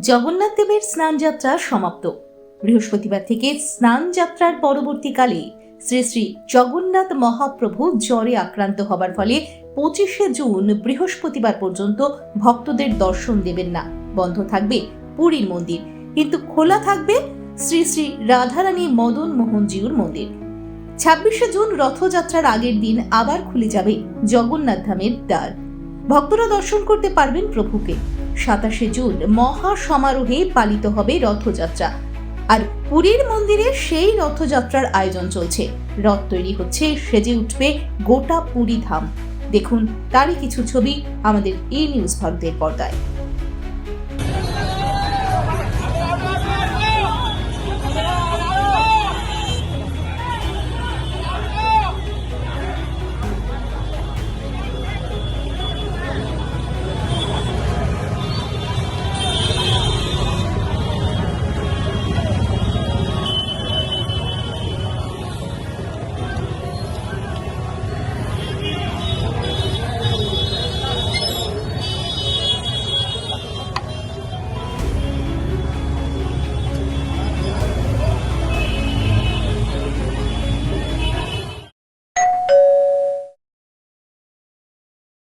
জগন্নাথ দেবের স্নান যাত্রা সমাপ্ত। বৃহস্পতিবার থেকে স্নান যাত্রার পরবর্তীকালে শ্রী শ্রী জগন্নাথ মহাপ্রভু জ্বরে আক্রান্ত হবার ফলে পঁচিশে জুন বৃহস্পতিবার পর্যন্ত ভক্তদের দর্শন দেবেন না। বন্ধ থাকবে পুরীর মন্দির। কিন্তু খোলা থাকবে শ্রী শ্রী রাধারানী মদন মোহনজিউর মন্দির। ছাব্বিশে জুন রথযাত্রার আগের দিন আবার খুলে যাবে জগন্নাথ ধামের দ্বার। ভক্তরা দর্শন করতে পারবেন প্রভুকে। সাতাশে জুন মহা সমারোহে পালিত হবে রথযাত্রা। আর পুরীর মন্দিরে সেই রথযাত্রার আয়োজন চলছে। রথ তৈরি হচ্ছে, সেজে উঠবে গোটা পুরী ধাম। দেখুন, তারই কিছু ছবি আমাদের এই নিউজ ভারতের পর্দায়।